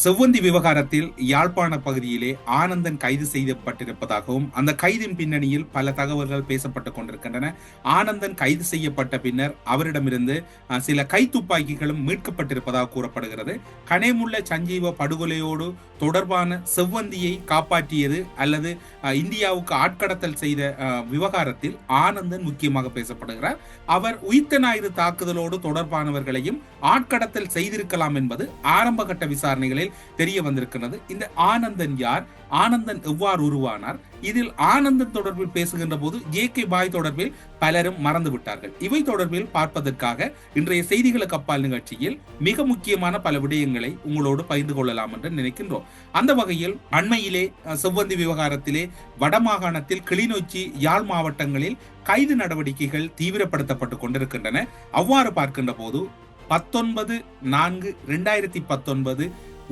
செவ்வந்தி விவகாரத்தில் யாழ்ப்பாண பகுதியிலே ஆனந்தன் கைது செய்யப்பட்டிருப்பதாகவும் அந்த கைதின் பின்னணியில் பல தகவல்கள் பேசப்பட்டு கொண்டிருக்கின்றன. ஆனந்தன் கைது செய்யப்பட்ட பின்னர் அவரிடமிருந்து சில கைத்துப்பாக்கிகளும் மீட்கப்பட்டிருப்பதாக கூறப்படுகிறது. கனேமுள்ள சஞ்சீவ படுகொலையோடு தொடர்பான செவ்வந்தியை காப்பாற்றியது அல்லது இந்தியாவுக்கு ஆட்கடத்தல் செய்த விவகாரத்தில் ஆனந்தன் முக்கியமாக பேசப்படுகிறார். அவர் உயிர்த்த ஞாயிறு தாக்குதலோடு தொடர்பானவர்களையும் ஆட்கடத்தல் செய்திருக்கலாம் என்பது ஆரம்பகட்ட விசாரணைகளில் தெரிய வந்திருக்கிறது இந்த ஆனந்தன் யார்? ஆனந்தன் எவ்வாறு உருவானார்? இதில் ஆனந்தன் தொடர்பில் பேசுகின்ற போது ஜே கே பாய் தொடர்பில் பலரும் மறந்து விட்டார்கள். இவை தொடர்பில் பார்ப்பதற்காக இன்றைய செய்திகளுக்கு அப்பால் நிகழ்ச்சியில் மிக முக்கியமான பல விடயங்களை உங்களோடு பகிர்ந்து கொள்ளலாம் என்று நினைக்கின்றோம். அந்த வகையில் அண்மையிலே செவ்வந்தி விவகாரத்திலே வடமாகாணத்தில் கிளிநொச்சி யாழ் மாவட்டங்களில் கைது நடவடிக்கைகள் தீவிரப்படுத்தப்பட்டு கொண்டிருக்கின்றன. அவ்வாறு பார்க்கின்ற போது பத்தொன்பது நான்கு ரெண்டாயிரத்தி பத்தொன்பது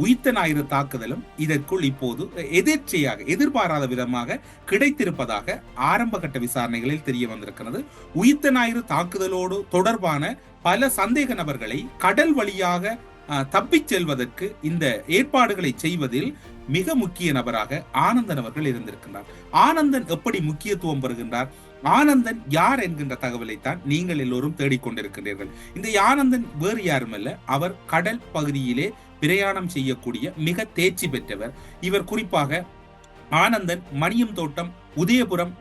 உயிர்த்த ஞாயிறு தாக்குதலும் இதற்குள் இப்போது எதிர்ச்சையாக எதிர்பாராத விதமாக கிடைத்திருப்பதாக ஆரம்பகட்ட விசாரணைகளில் தெரிய வந்திருக்கிறது. உயிர்த்த ஞாயிறு தாக்குதலோடு தொடர்பான பல சந்தேக நபர்களை கடல் வழியாக தப்பிச் செல்வதற்கு இந்த ஏற்பாடுகளை செய்வதில் மிக முக்கிய நபராக ஆனந்தன் அவர்கள் இருந்திருக்கின்றார். ஆனந்தன் எப்படி முக்கியத்துவம் பெறுகின்றார்? ஆனந்தன் யார் என்கின்ற தகவலைத்தான் நீங்கள் எல்லோரும் தேடிக்கொண்டிருக்கிறீர்கள் இந்த ஆனந்தன் வேறு யாருமல்ல அவர் கடல் பகுதியிலே பிரயாணம் செய்யக்கூடிய மிக தேர்ச்சி பெற்றவர். இவர் குறிப்பாக ஆனந்தன் மணியம் தோட்டம் உதயபுரம்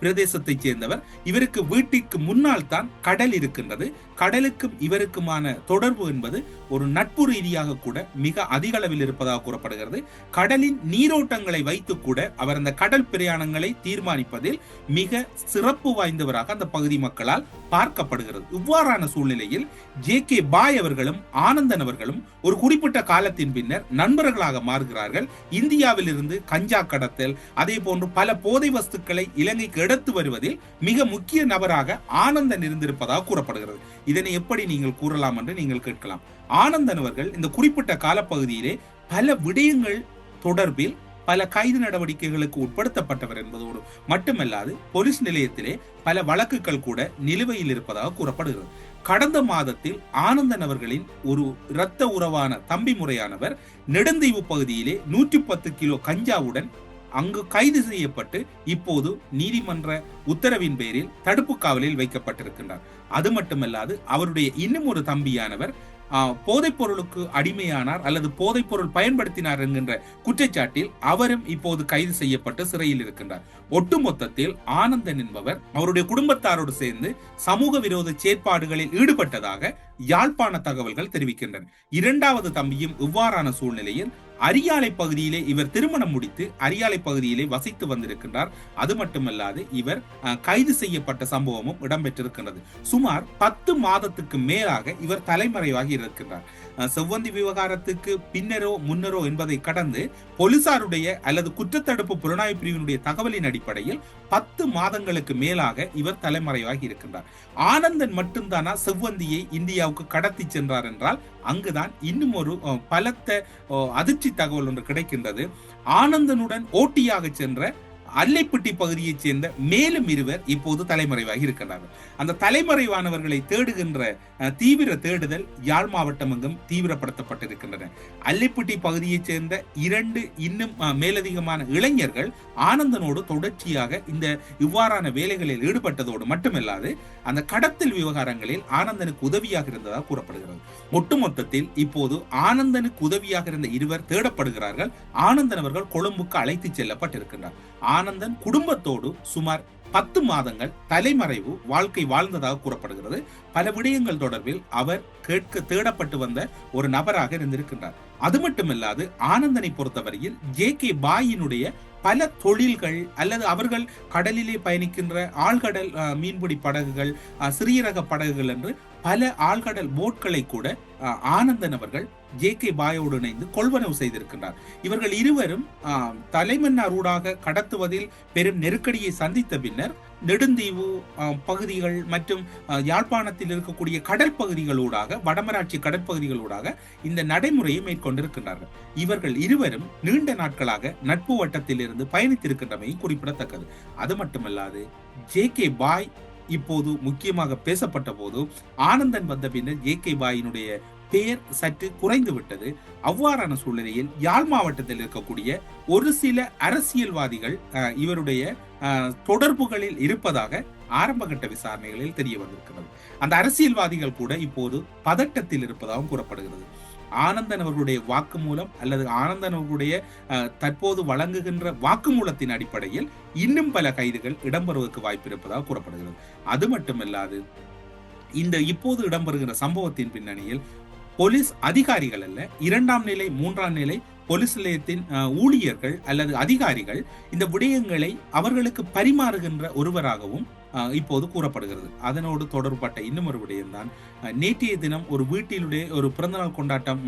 பிரதேசத்தைச் சேர்ந்தவர். இவருக்கு வீட்டிற்கு முன்னால் தான் கடல் இருக்கின்றது. கடலுக்கும் இவருக்குமான தொடர்பு என்பது ஒரு நட்பு ரீதியாக கூட மிக அதிக அளவில் இருப்பதாக கூறப்படுகிறது. கடலின் நீரோட்டங்களை வைத்து கூட அவர் அந்த கடல் பிரயாணங்களை தீர்மானிப்பதில் மிக சிறப்பு வாய்ந்தவராக அந்த பகுதி மக்களால் பார்க்கப்படுகிறது. இவ்வாறான சூழ்நிலையில் ஜே கே பாய் அவர்களும் ஆனந்தன் அவர்களும் ஒரு குறிப்பிட்ட காலத்தின் பின்னர் நண்பர்களாக மாறுகிறார்கள். இந்தியாவில் இருந்து கஞ்சா கடத்தல் அதே போன்று பல போதை வஸ்துக்களை இலங்கைக்கு எடுத்து வருவதில் மிக முக்கிய நபராக ஆனந்தன் இருந்திருப்பதாக கூறப்படுகிறது. இதனை எப்படி நீங்கள் கூறலாம் என்று நீங்கள் கேட்கலாம். ஆனந்தன் அவர்கள் இந்த குறிப்பிட்ட காலப்பகுதியிலே பல விடயங்கள் தொடர்பில் பல கைது நடவடிக்கைகளுக்கு உட்படுத்தப்பட்டவர் என்பதோடு மட்டுமல்லாது போலீஸ் நிலையத்திலே பல வழக்குகள் கூட நிலுவையில் இருப்பதாக கூறப்படுகிறது. கடந்த மாதத்தில் ஆனந்தன் அவர்களின் ஒரு இரத்த உறவான தம்பி முறையானவர் நெடுந்தீவு பகுதியிலே நூற்றி பத்து கிலோ கஞ்சாவுடன் அங்கு கைது செய்யப்பட்டு இப்போது நீதிமன்ற உத்தரவின் பேரில் தடுப்பு காவலில் வைக்கப்பட்டிருக்கின்றார். அது மட்டுமல்லாது அவருடைய இன்னும் ஒரு தம்பியானவர் ஆஹ், போதைப் பொருளுக்கு அடிமையானார் அல்லது போதைப் பொருள் பயன்படுத்தினார் என்கின்ற குற்றச்சாட்டில் அவரும் இப்போது கைது செய்யப்பட்டு சிறையில் இருக்கின்றார். ஒட்டுமொத்தத்தில் ஆனந்தன் என்பவர் அவருடைய குடும்பத்தாரோடு சேர்ந்து சமூக விரோத செயற்பாடுகளில் ஈடுபட்டதாக யாழ்ப்பாண தகவல்கள் தெரிவிக்கின்றன. இரண்டாவது தம்பியும் இவ்வாறான சூழ்நிலையில் அரியாலை பகுதியிலே இவர் திருமணம் முடித்து அரியாலை பகுதியிலே வசித்து வந்திருக்கின்றார். அது மட்டுமல்லாது இவர் அஹ், கைது செய்யப்பட்ட சம்பவமும் இடம்பெற்றிருக்கின்றது. சுமார் பத்து மாதத்துக்கு மேலாக இவர் தலைமறைவாகி இருக்கின்றார். செவ்வந்தி விவகாரத்துக்கு பின்னரோ முன்னரோ என்பதை கடந்து போலீசாருடைய அல்லது குற்றத்தடுப்பு புலனாய்வு பிரிவினுடைய தகவலின் அடிப்படையில் பத்து மாதங்களுக்கு மேலாக இவர் தலைமறைவாகி இருக்கின்றார். ஆனந்தன் மட்டும்தானா செவ்வந்தியை இந்தியாவுக்கு கடத்தி சென்றார் என்றால் அங்குதான் இன்னும் ஒரு பலத்த அதிர்ச்சி தகவல் ஒன்று கிடைக்கின்றது. ஆனந்தனுடன் ஓட்டியாக சென்ற அல்லைப்பட்டி பகுதியைச் சேர்ந்த மேலும் இருவர் இப்போது தலைமறைவாகி இருக்கின்றார்கள் அந்த தலைமறைவானவர்களை தேடுகின்ற தீவிர தேடுதல் யாழ் மாவட்டம் எங்கும் தீவிரப்படுத்தப்பட்டிருக்கின்றன. அல்லைப்பட்டி பகுதியைச் சேர்ந்த இரண்டு இன்னும் மேலதிகமான இளைஞர்கள் ஆனந்தனோடு தொடர்ச்சியாக இந்த இவ்வாறான வேலைகளில் ஈடுபட்டதோடு மட்டுமல்லாது அந்த கடத்தல் விவகாரங்களில் ஆனந்தனுக்கு உதவியாக இருந்ததாக கூறப்படுகிறது. ஒட்டுமொத்தத்தில் இப்போது ஆனந்தனுக்கு உதவியாக இருந்த இருவர் தேடப்படுகிறார்கள். ஆனந்தன் அவர்கள் கொழும்புக்கு அழைத்துச் செல்லப்பட்டிருக்கின்றார். ஆனந்தன் குடும்பத்தோடு சுமார் பத்து மாதங்கள் தலைமறைவு வாழ்க்கை வாழ்ந்ததாக கூறப்படுகிறது. பல விடயங்கள் தொடர்பில் அவர் கேட்க தேடப்பட்டு வந்த ஒரு நபராக இருந்திருக்கின்றார். அது மட்டுமல்லாது ஆனந்தனை பொறுத்தவரையில் ஜே கே பாயினுடைய பல தொழில்கள் அல்லது அவர்கள் கடலிலே பயணிக்கின்ற ஆழ்கடல் மீன்பிடி படகுகள் சிறிய ரக படகுகள் என்று பல ஆழ்கடல் போட்களை கூட ஆனந்தன் அவர்கள் ஜே கே பாயோடு இணைந்து கொள்வனவு செய்திருக்கின்றார். இவர்கள் இருவரும் தலைமன்னார் ஊடாக கடத்துவதில் பெரும் நெருக்கடியை சந்தித்த பின்னர் நெடுந்தீவு பகுதிகள் மற்றும் யாழ்ப்பாணத்தில் இருக்கக்கூடிய கடல் பகுதிகளூடாக வடமராட்சி கடற்பகுதிகளூடாக இந்த நடைமுறையை மேற்கொண்டிருக்கின்றார்கள். இவர்கள் இருவரும் நீண்ட நாட்களாக நட்பு வட்டத்தில் இருந்து பயணித்திருக்கின்றமை குறிப்பிடத்தக்கது. அது மட்டுமல்லாது ஜே கே பாய் இப்போது முக்கியமாக பேசப்பட்ட போது ஆனந்தன் வந்த பின்னர் ஜே கே பாயினுடைய பெயர் சற்று குறைந்து விட்டது அவ்வாறான சூழ்நிலையில் யாழ் மாவட்டத்தில் இருக்கக்கூடிய ஒரு சில அரசியல்வாதிகள் அஹ், இவருடைய தொடர்புகளில் இருப்பதாக ஆரம்பகட்ட விசாரணைகளில் தெரிய வந்திருக்கிறது அந்த அரசியல்வாதிகள் கூட இப்போது பதட்டத்தில் இருப்பதாகவும் கூறப்படுகிறது. ஆனந்தன் அவர்களுடைய வாக்குமூலம் அல்லது ஆனந்தன் அவர்களுடைய அஹ், தற்போது வழங்குகின்ற வாக்குமூலத்தின் அடிப்படையில் இன்னும் பல கைதுகள் இடம்பெறுவதற்கு வாய்ப்பு இருப்பதாக கூறப்படுகிறது. அது மட்டுமல்லாது இந்த இப்போது இடம்பெறுகிற சம்பவத்தின் பின்னணியில் போலீஸ் அதிகாரிகள் அல்ல இரண்டாம் நிலை மூன்றாம் நிலை போலீஸ் நிலையத்தின் ஊழியர்கள் அல்லது அதிகாரிகள் இந்த விடயங்களை அவர்களுக்கு பரிமாறுகின்ற ஒருவராகவும் இப்போது கூறப்படுகிறது. அதனோடு தொடர்பட்ட இன்னும் ஒரு விடயம்தான் நேற்றைய தினம் ஒரு வீட்டிலுடைய ஒரு பிறந்தநாள் கொண்டாட்டம்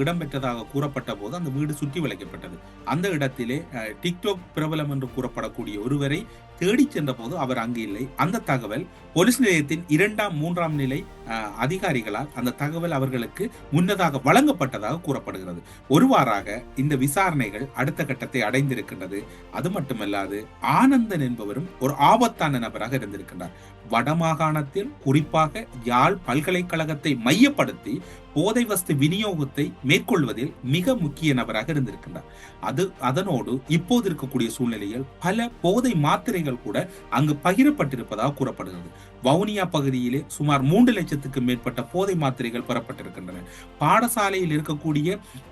இடம்பெற்றதாக கூறப்பட்ட போது அந்த வீடு சுற்றி வளைக்கப்பட்டது. அந்த இடத்திலே டிக்டாக் பிரபலம் என்று கூறப்படக்கூடிய ஒருவரை தேடிச் சென்ற போது அவர் அங்கு இல்லை. அந்த தகவல் போலீஸ் நிலையத்தின் இரண்டாம் மூன்றாம் நிலை அதிகாரிகளால் அந்த தகவல் அவர்களுக்கு முன்னதாக வழங்கப்பட்டதாக கூறப்படுகிறது. ஒருவாறாக இந்த விசாரணைகள் அடுத்த கட்டத்தை அடைந்திருக்கின்றது. அது மட்டுமல்லாது ஆனந்தன் என்பவரும் ஒரு ஆபத்தான நபராக இருந்திருக்கின்றார். வடமாகாணத்தில் குறிப்பாக யாழ் பல்கலைக்கழகத்தை மையப்படுத்தி போதை வஸ்து விநியோகத்தை மேற்கொள்வதில் மிக முக்கிய நபராக இருந்திருக்கின்றார். அது அதனோடு இப்போது இருக்கக்கூடிய சூழ்நிலையில் பல போதை மாத்திரைகள் கூட அங்கு பகிரப்பட்டிருப்பதாக கூறப்படுகிறது. வவுனியா பகுதியிலே சுமார் மூன்று லட்சத்துக்கு மேற்பட்ட போதை மாத்திரைகள் பெறப்பட்டிருக்கின்றன. பாடசாலையில் இருக்கக்கூடிய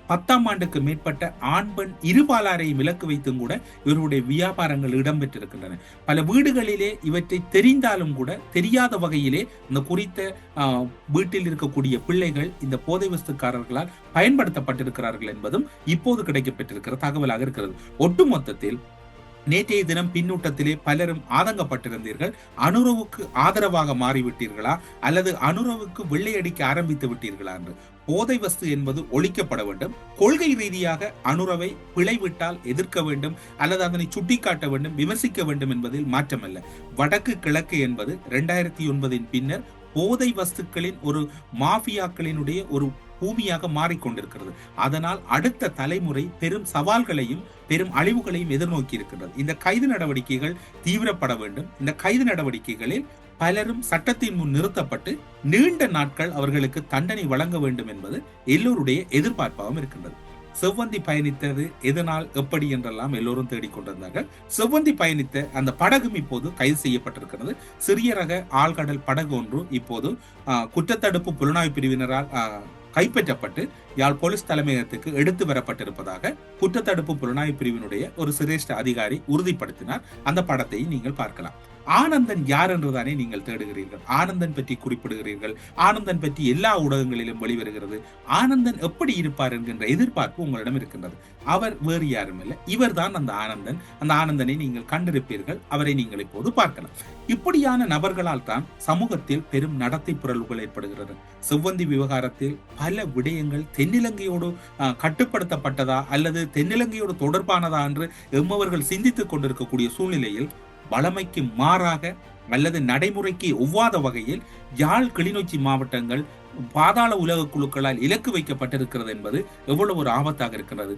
பத்தாம் ஆண்டுக்கு மேற்பட்ட ஆண் பெண் இருபாலாரையும் இலக்கு வைத்தும் கூட இவருடைய வியாபாரங்கள் இடம்பெற்றிருக்கின்றன. பல வீடுகளிலே இவற்றை தெரிந்தாலும் கூட தெரியாத வகையிலே இந்த குறித்த ஆஹ், வீட்டில் இருக்கக்கூடிய பிள்ளைகள் இந்த போதை வஸ்துக்காரர்களால் பயன்படுத்தப்பட்டிருக்கிறார்கள் என்பதும் இப்போது கிடைக்கப்பட்டிருக்கிற தகவலாக இருக்கிறது. ஒட்டுமொத்தத்தில் நேற்றைய தினம் பின்னூட்டத்திலே பலரும் ஆதங்கப்பட்டிருந்தீர்கள். அனுரவுக்கு ஆதரவாக மாறிவிட்டீர்களா? அல்லது அனுரவுக்கு வெள்ளையடிக்க ஆரம்பித்து விட்டீர்களா என்று? போதை வஸ்து என்பது ஒழிக்கப்பட வேண்டும். கொள்கை ரீதியாக அனுரவை பிழைவிட்டால் எதிர்க்க வேண்டும். அல்லது அதனை சுட்டிக்காட்ட வேண்டும் விமர்சிக்க வேண்டும் என்பதில் மாற்றமல்ல. வடக்கு கிழக்கு என்பது இரண்டாயிரத்தி ஒன்பதின் பின்னர் போதை வஸ்துக்களின் ஒரு மாஃபியாக்களினுடைய ஒரு பூமியாக மாறிக்கொண்டிருக்கிறது. அதனால் அடுத்த தலைமுறை பெரும் சவால்களையும் பெரும் அழிவுகளையும் எதிர்நோக்கி இருக்கின்றது இந்த கைது நடவடிக்கைகள் தீவிரப்பட வேண்டும். இந்த கைது நடவடிக்கைகளில் பலரும் சட்டத்தின் முன் நிறுத்தப்பட்டு நீண்ட நாட்கள் அவர்களுக்கு தண்டனை வழங்க வேண்டும் என்பது எல்லோருடைய எதிர்பார்ப்பாகவும் இருக்கின்றது. செவ்வந்தி பயணித்தது எதனால் எப்படி என்றெல்லாம் எல்லோரும் தேடிக்கொண்டிருந்தார்கள். செவ்வந்தி பயணித்த அந்த படகும் இப்போது கைது செய்யப்பட்டிருக்கிறது. சிறிய ரக ஆழ்கடல் படகு ஒன்று இப்போது குற்றத்தடுப்பு புலனாய்வு பிரிவினரால் கைப்பற்றப்பட்டு யாழ் போலீஸ் தலைமையகத்துக்கு எடுத்து வரப்பட்டிருப்பதாக குற்றத்தடுப்பு புலனாய்வு பிரிவினுடைய ஒரு சிரேஷ்ட அதிகாரி உறுதிப்படுத்தினார். அந்த படத்தை நீங்கள் பார்க்கலாம். ஆனந்தன் யார் என்றுதானே நீங்கள் தேடுகிறீர்கள்? ஆனந்தன் பற்றி குறிப்பிடுகிறீர்கள். ஆனந்தன் பற்றி எல்லா ஊடகங்களிலும் வெளிவருகிறது. ஆனந்தன் எப்படி இருப்பார் என்கின்ற எதிர்பார்ப்பு உங்களிடம் இருக்கின்றது. அவர் வேறு யாரும் இல்லை. இவர்தான் அந்த ஆனந்தன். அந்த ஆனந்தனை நீங்கள் கண்டிருப்பீர்கள். அவரை நீங்கள் இப்போது பார்க்கலாம். இப்படியான நபர்களால் தான் சமூகத்தில் பெரும் நடத்தை புரள்வுகள் ஏற்படுகிறது. செவ்வந்தி விவகாரத்தில் பல விடயங்கள் தென்னிலங்கையோடு கட்டுப்படுத்தப்பட்டதா அல்லது தென்னிலங்கையோடு தொடர்பானதா என்று எம்மவர்கள் சிந்தித்துக் கொண்டிருக்கக்கூடிய சூழ்நிலையில் வளமைக்கு மாறாக அல்லது நடைமுறைக்கு ஒவ்வாத வகையில் யாழ் கிளிநொச்சி மாவட்டங்கள் பாதாள உலக குழுக்களால் இலக்கு வைக்கப்பட்டிருக்கிறது என்பது எவ்வளவு ஒரு ஆபத்தாக இருக்கிறது.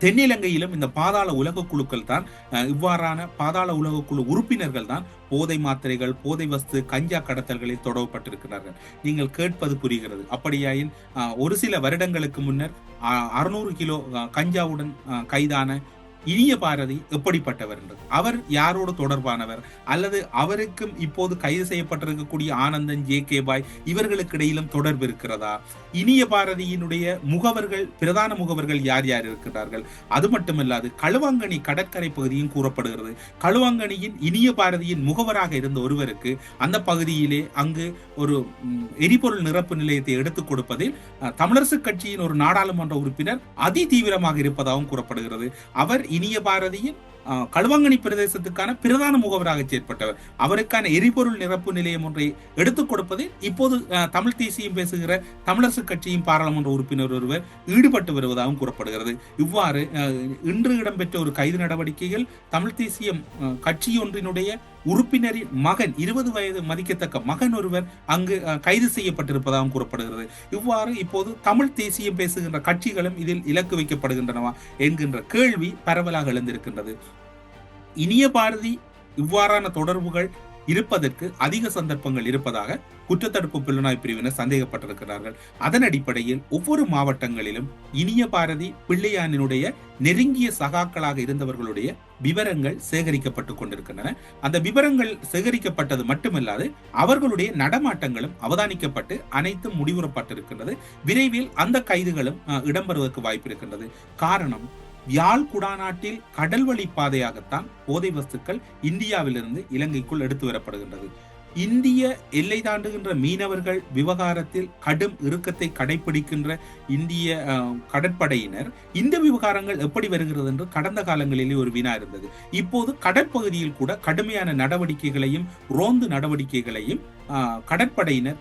தென்னிலங்கையிலும் இந்த பாதாள உலக குழுக்கள் தான் அஹ், இவ்வாறான பாதாள உலக குழு உறுப்பினர்கள் தான் போதை மாத்திரைகள் போதை வஸ்து கஞ்சா கடத்தல்களில் தொடரப்பட்டிருக்கிறார்கள் நீங்கள் கேட்பது புரிகிறது. அப்படியாயின் ஒரு சில வருடங்களுக்கு முன்னர் அறுநூறு கிலோ அஹ், கஞ்சாவுடன் கைதான இனிய பாரதி எப்படிப்பட்டவர் என்று. அவர் யாரோடு தொடர்பானவர்? அல்லது அவருக்கும் இப்போது கைது செய்யப்பட்டிருக்கக்கூடிய ஆனந்தன் ஜே கே பாய் இவர்களுக்கு இடையிலும் தொடர்பு இருக்கிறதா? இனிய பாரதியினுடைய முகவர்கள் பிரதான முகவர்கள் யார் யார் இருக்கிறார்கள் அது மட்டுமல்லாது களுவாங்கனி கடற்கரை பகுதியும் கூறப்படுகிறது. களுவாங்கனியின் இனிய பாரதியின் முகவராக இருந்த ஒருவருக்கு அந்த பகுதியிலே அங்கு ஒரு எரிபொருள் நிரப்பு நிலையத்தை எடுத்துக் கொடுப்பதில் தமிழரசு கட்சியின் ஒரு நாடாளுமன்ற உறுப்பினர் அதி தீவிரமாக இருப்பதாகவும் கூறப்படுகிறது. அவர் இனிய பாரதியின் களுவாங்கனி பிரதேசத்துக்கான பிரதான முகவராக செயற்பட்டவர். அவருக்கான எரிபொருள் நிரப்பு நிலையம் ஒன்றை எடுத்துக் கொடுப்பதில் இப்போது தமிழ் தேசியம் பேசுகிற தமிழரசு கட்சியின் பாராளுமன்ற உறுப்பினர் ஒருவர் ஈடுபட்டு வருவதாகவும் கூறப்படுகிறது. இவ்வாறு இன்று இடம்பெற்ற ஒரு கைது நடவடிக்கைகள் தமிழ் தேசியம் கட்சியொன்றினுடைய உறுப்பினரின் மகன் இருபது வயது மதிக்கத்தக்க மகன் ஒருவர் அங்கு அஹ், கைது செய்யப்பட்டிருப்பதாகவும் கூறப்படுகிறது. இவ்வாறு இப்போது தமிழ் தேசியம் பேசுகின்ற கட்சிகளும் இதில் இலக்கு வைக்கப்படுகின்றனவா என்கின்ற கேள்வி பரவலாக எழுந்திருக்கின்றது. இனிய பாரதி இவ்வாறான தொடர்புகள் இருப்பதற்கு அதிக சந்தர்ப்பங்கள் இருப்பதாக குற்றத்தடுப்பு புலனாய்வு பிரிவினர் சந்தேகப்பட்டிருக்கிறார்கள். அதன் அடிப்படையில் ஒவ்வொரு மாவட்டங்களிலும் இனிய பாரதி பிள்ளையானினுடைய நெருங்கிய சகாக்களாக இருந்தவர்களுடைய விவரங்கள் சேகரிக்கப்பட்டு கொண்டிருக்கின்றன. அந்த விவரங்கள் சேகரிக்கப்பட்டது மட்டுமல்லாது அவர்களுடைய நடமாட்டங்களும் அவதானிக்கப்பட்டு அனைத்தும் முடிவுறப்பட்டிருக்கின்றது. விரைவில் அந்த கைதுகளும் அஹ், இடம்பெறுவதற்கு வாய்ப்பு இருக்கின்றது காரணம் யாழ் குடாநாட்டில் கடல் வழி பாதையாகத்தான் போதை வஸ்துக்கள் இந்தியாவிலிருந்து இலங்கைக்குள் எடுத்து வரப்படுகின்றது இந்திய எல்லை தாண்டுகின்ற மீனவர்கள் விவகாரத்தில் கடும் இறுக்கத்தை கடைபிடிக்கின்ற இந்திய கடற்படையினர் இந்த விவகாரங்கள் எப்படி வருகிறது என்று கடந்த காலங்களிலே ஒரு வினா இருந்தது. இப்போது கடற்பகுதியில் கூட கடுமையான நடவடிக்கைகளையும் ரோந்து நடவடிக்கைகளையும் கடற்படையினர்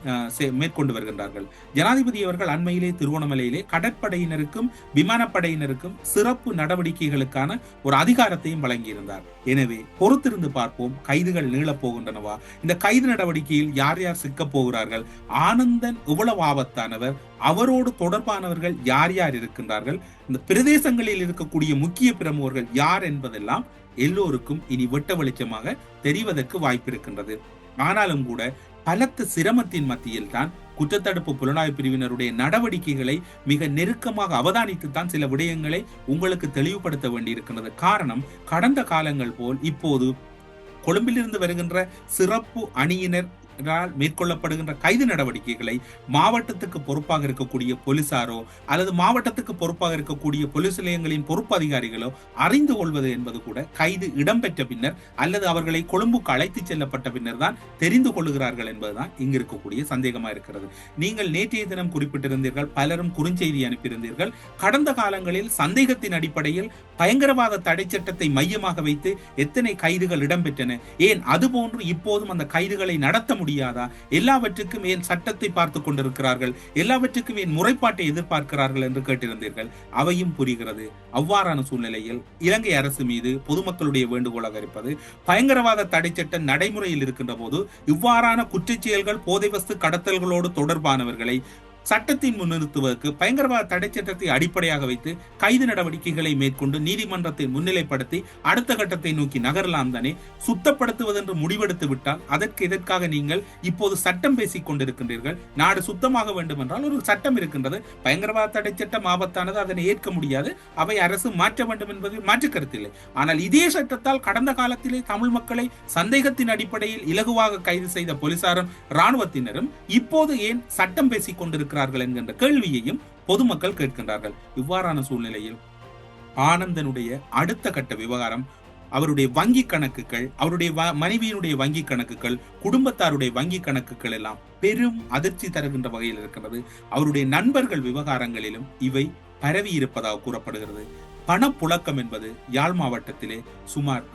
மேற்கொண்டு வருகின்றார்கள். ஜனாதிபதி அவர்கள் அண்மையிலே திருவோணமலையிலே கடற்படையினருக்கும் விமானப்படையினருக்கும் சிறப்பு நடவடிக்கைகளுக்கான ஒரு அதிகாரத்தையும் வழங்கியிருந்தார். எனவே பொறுத்திருந்து பார்ப்போம் கைதுகள் நீளப் போகின்றனவா இந்த கைது நடவடிக்கையில் யார் யார் சிக்கப் போகிறார்கள்? ஆனந்தன் இவ்வளவு ஆபத்தானவர் அவரோடு தொடர்பானவர்கள் யார் யார் இருக்கின்றார்கள்? இந்த பிரதேசங்களில் இருக்கக்கூடிய முக்கிய பிரமுகர்கள் யார் என்பதெல்லாம் எல்லோருக்கும் இனி வெட்ட வெளிச்சமாக தெரிவதற்கு வாய்ப்பு இருக்கின்றது ஆனாலும் கூட பலத்த சிரமத்தின் மத்தியில் தான் குற்றத்தடுப்பு புலனாய்வு பிரிவினருடைய நடவடிக்கைகளை மிக நெருக்கமாக அவதானித்துத்தான் சில விடயங்களை உங்களுக்கு தெளிவுபடுத்த வேண்டியிருக்கின்றது. காரணம் கடந்த காலங்கள் போல் இப்போது கொழும்பிலிருந்து வருகின்ற சிறப்பு அணியினர் மேற்கொள்ளப்படுகின்ற கைது நடவடிக்கைகளை மாவட்டத்துக்கு பொறுப்பாக இருக்கக்கூடிய போலீசாரோ அல்லது மாவட்டத்துக்கு பொறுப்பாக இருக்கக்கூடிய போலீஸ் நிலையங்களின் பொறுப்பு அதிகாரிகளோ அறிந்து கொள்வது என்பது கூட கைது இடம்பெற்ற பின்னர் அல்லது அவர்களை கொழும்புக்கு அழைத்து செல்லப்பட்ட பின்னர் தான் தெரிந்து கொள்கிறார்கள் என்பதுதான் இங்கு இருக்கக்கூடிய சந்தேகமா இருக்கிறது. நீங்கள் நேற்றைய தினம் குறிப்பிட்டிருந்தீர்கள் பலரும் குறுஞ்செய்தி அனுப்பியிருந்தீர்கள். கடந்த காலங்களில் சந்தேகத்தின் அடிப்படையில் பயங்கரவாத தடை சட்டத்தை மையமாக வைத்து எத்தனை கைதுகள் இடம்பெற்றன? ஏன்? அதுபோன்று இப்போதும் அந்த கைதுகளை நடத்த முடியும். முடியாதா? எல்லாவற்றுக்கும் ஏன் சட்டத்தை பார்த்து கொண்டிருக்கிறார்கள்? எல்லாவற்றுக்கும் ஏன் முறைப்பாட்டை எதிர்பார்க்கிறார்கள் என்று கேட்டிருந்தீர்கள்? அவையும் புரிகிறது. அவ்வாறான சூழ்நிலையில் இலங்கை அரசு மீது பொதுமக்களுடைய வேண்டுகோளாக இருப்பது பயங்கரவாத தடை சட்டம் நடைமுறையில் இருக்கின்ற போது இவ்வாறான குற்றச்செயல்கள் போதை வஸ்து கடத்தல்களோடு தொடர்பானவர்களை சட்டத்தின் முன்னிறுத்துவதற்கு பயங்கரவாத தடை சட்டத்தை அடிப்படையாக வைத்து கைது நடவடிக்கைகளை மேற்கொண்டு நீதிமன்றத்தை முன்னிலைப்படுத்தி அடுத்த கட்டத்தை நோக்கி நகரலாம் தானே? சுத்தப்படுத்துவதென்று முடிவெடுத்து விட்டால் அதற்கு எதற்காக நீங்கள் இப்போது சட்டம் பேசிக் கொண்டிருக்கின்றீர்கள்? நாடு சுத்தமாக வேண்டும் என்றால் ஒரு சட்டம் இருக்கின்றது. பயங்கரவாத தடை சட்டம் ஆபத்தானது அதனை ஏற்க முடியாது. அவை அரசு மாற்ற வேண்டும் என்பதில் மாற்று கருத்தில்லை. ஆனால் இதே சட்டத்தால் கடந்த காலத்திலே தமிழ் மக்களை சந்தேகத்தின் அடிப்படையில் இலகுவாக கைது செய்த போலீசாரும் ராணுவத்தினரும் இப்போது ஏன் சட்டம் பேசிக் கொண்டிருக்கிறார்கள் என்கின்ற கேள்வியையும் பொதுமக்கள் கேட்கின்றார்கள். இவ்வாறான சூழ்நிலையில் ஆனந்தனுடைய அடுத்த கட்ட விவகாரம் அவருடைய வங்கி கணக்குகள் அவருடைய மனைவியினுடைய வங்கி கணக்குகள் குடும்பத்தாருடைய வங்கி கணக்குகள் எல்லாம் பெரும் அதிர்ச்சி தருகின்ற வகையில் இருக்கிறது அவருடைய நண்பர்கள் விவகாரங்களிலும் இவை பரவி இருப்பதாக கூறப்படுகிறது. பணப்புழக்கம் என்பது யாழ் மாவட்டத்திலே சுமார்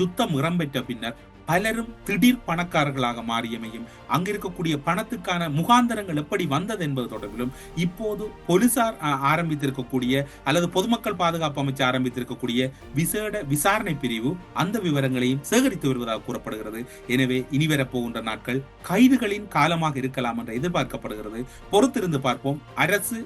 யுத்தம் இடம்பெற்ற பின்னர் பலரும் திடீர் பணக்காரர்களாக மாறியமையும் அங்க இருக்கக்கூடிய பணத்துக்கான முகாந்தரங்கள் எப்படி வந்தது என்பது தொடர்பிலும் இப்போது போலீசார் அஹ், ஆரம்பித்திருக்கக்கூடிய அல்லது பொதுமக்கள் பாதுகாப்பு அமைச்சு ஆரம்பித்திருக்கக்கூடிய விசேட விசாரணை பிரிவு அந்த விவரங்களையும் சேகரித்து வருவதாக கூறப்படுகிறது. எனவே இனி வரப்போகின்ற நாட்கள் கைதுகளின் காலமாக இருக்கலாம் என்று எதிர்பார்க்கப்படுகிறது. பொறுத்திருந்து பார்ப்போம். அரசு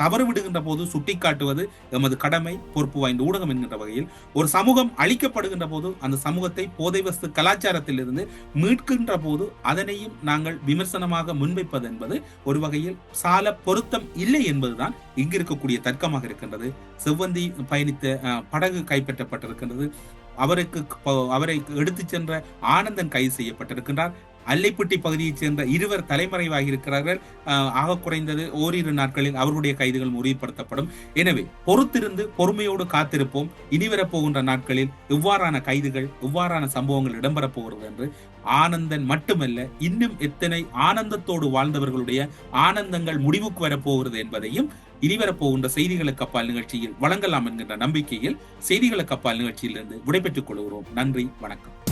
தவறு விடுகின்ற போது சுட்டிக்காட்டுவது எமது கடமை பொறுப்பு வாய்ந்த ஊடகம் என்கின்ற வகையில். ஒரு சமூகம் அழிக்கப்படுகின்ற போது அந்த சமூகத்தை போதை வஸ்து கலாச்சாரத்திலிருந்து மீட்கின்ற போது அதனையும் நாங்கள் விமர்சனமாக முன்வைப்பது என்பது ஒரு வகையில் சால பொருத்தம் இல்லை என்பதுதான் இங்கு இருக்கக்கூடிய தர்க்கமாக இருக்கின்றது. செவ்வந்தி பயணித்த படகு கைப்பற்றப்பட்டிருக்கின்றது. அவருக்கு அவரை எடுத்துச் சென்ற ஆனந்தன் கைது செய்யப்பட்டிருக்கின்றார். அல்லைப்பட்டி பகுதியைச் சேர்ந்த இருவர் தலைமறைவாகி இருக்கிறார்கள் ஆக குறைந்தது ஓரிரு நாட்களில் அவர்களுடைய கைதுகள் உறுதிப்படுத்தப்படும். எனவே பொறுத்திருந்து பொறுமையோடு காத்திருப்போம். இனிவரப்போகின்ற நாட்களில் இவ்வாறான கைதுகள் இவ்வாறான சம்பவங்கள் இடம்பெறப் போகிறது என்று ஆனந்தன் மட்டுமல்ல இன்னும் எத்தனை ஆனந்தத்தோடு வாழ்ந்தவர்களுடைய ஆனந்தங்கள் முடிவுக்கு வரப்போகிறது என்பதையும் இனிவரப்போகின்ற செய்திகளுக்கு அப்பால் நிகழ்ச்சியில் வழங்கலாம் என்கின்ற நம்பிக்கையில் செய்திகளுக்கு அப்பால் நிகழ்ச்சியிலிருந்து விடைபெற்றுக் கொள்கிறோம். நன்றி வணக்கம்.